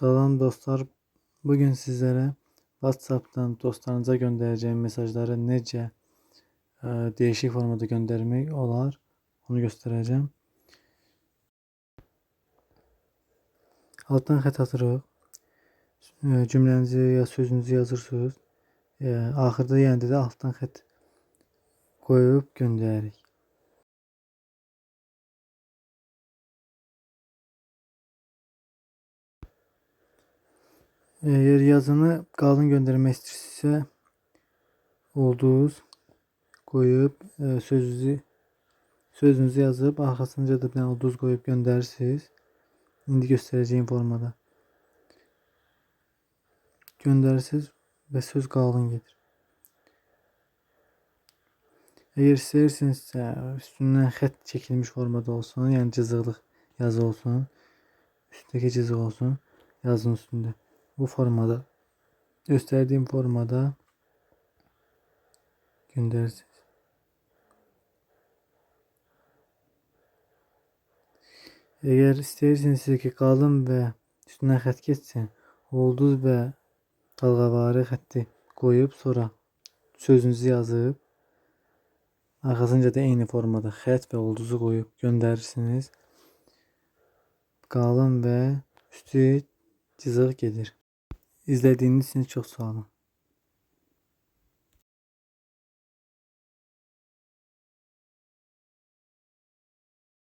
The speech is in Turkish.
Salam dostlar. Bugün sizlere WhatsApp'tan dostlarınıza göndereceğim mesajları necə e, değişik formada göndermek olar onu göstereceğim. Alttan xət atırıq. E, cümlənizi ya sözünüzü yazırsınız. E, axırda yenə də alttan xət qoyub göndəririk. Eğer yazını qalın göndermək istəyirsinizsə ulduz qoyub e, sözünüzü sözünüzü yazıb arxasınca da bir dənə ulduz qoyub göndərirsiniz. İndi göstərəcəyim formada. Göndərirsiniz və söz qalın gedir. Eğer istəyirsinizsə üstündən xət çəkilmiş formada olsun, yəni cızıqlıq yazı olsun. Üstteki cızıq olsun yazının üstünde. Bu formada gösterdiğim formada gönderirsiniz. Eğer istəyirsinizsə ki, qalın və üstündən xətt keçsin, ulduz və dalğavari xətti qoyub sonra sözünüzü yazıb arxasınca da eyni formada xətt və ulduzu qoyub göndərirsiniz. Qalın və üstü cızıq gedir. İzlediğiniz için çok sağ olun.